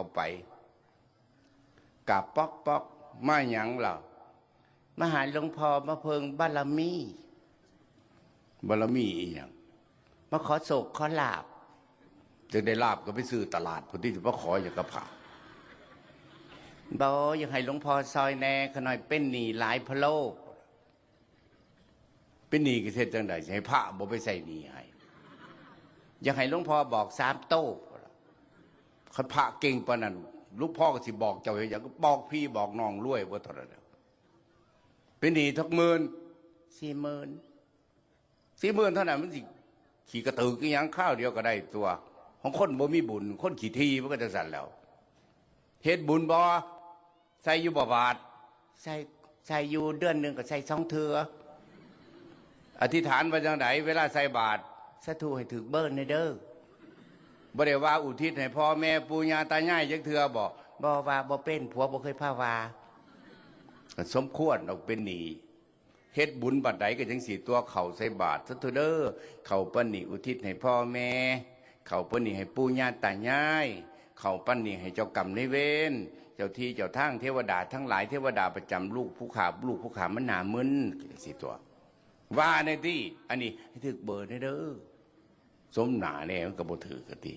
เข้าไปกราบป๊อกป๊อกมาหยังเหล่ามาหาหลวงพ่อมาเพิงบารมีบารมีอีหยังมาขอโศกขอลาบจึงได้ลาบก็ไปซื้อตลาดพอที่จะมาขออย่างกระผาบออยากให้หลวงพ่อซอยแหน่ขน่อยเป็นหนีหลายพะโลก เป็นหนีกิเทศจังใดสิให้พระบ่ไปใส่หนีให้อยากให้หลวงพ่อบอกสามโต้ คันพระเก่งปานนั้นลูกพ่อก็สิบอกเจ้าอย่างก็บอกพี่บอกน้องรวยว่าเท่านั้นแหละเป็นหนีทักหมื่นสี่หมื่นสี่หมื่นเท่านั้นมันสิขี่กระตือกี่ยังข้าวเดียวก็ได้ตัว ของคนบ่มีบุญ คนขี่ทีมันก็จะสั่นแล้วเฮ็ดบุญบ่ใส่อยู่บ่บาทใส่ใส่อยู่เดือนหนึ่งก็ใส่สองเทืออธิษฐานว่าจังไดเวลาใส่บาตรสาธุให้ถึกเบิ้ลในเด้อ บ่ได้ว่าอุทิศให้พ่อแม่ปู่ย่าตายายจักเทือบ่บ่ว่าบ่เป็นผัวบ่เคยพาว่าก็สมควรออกเป็นหนี้เฮ็ดบุญบัดใดก็จังสีตัวเขาใส่บาตรสาธุเด้อเขาปั้นหนี้อุทิศให้พ่อแม่ เขาปั้นหนี้ให้ปู่ย่าตายายเขาปั้นหนี้ให้เจ้ากรรมในายเวรเจ้าที่เจ้าทางเทวดาทั้งหลายเทวดาประจำลูกผู้ขาลูกผู้ขามันหนามึนจังสีตัว ว่าในที่อันนี้ให้ถึกเบอร์ในเด้อ สมหนาเนี่ยมันก็บ่ถือกะติ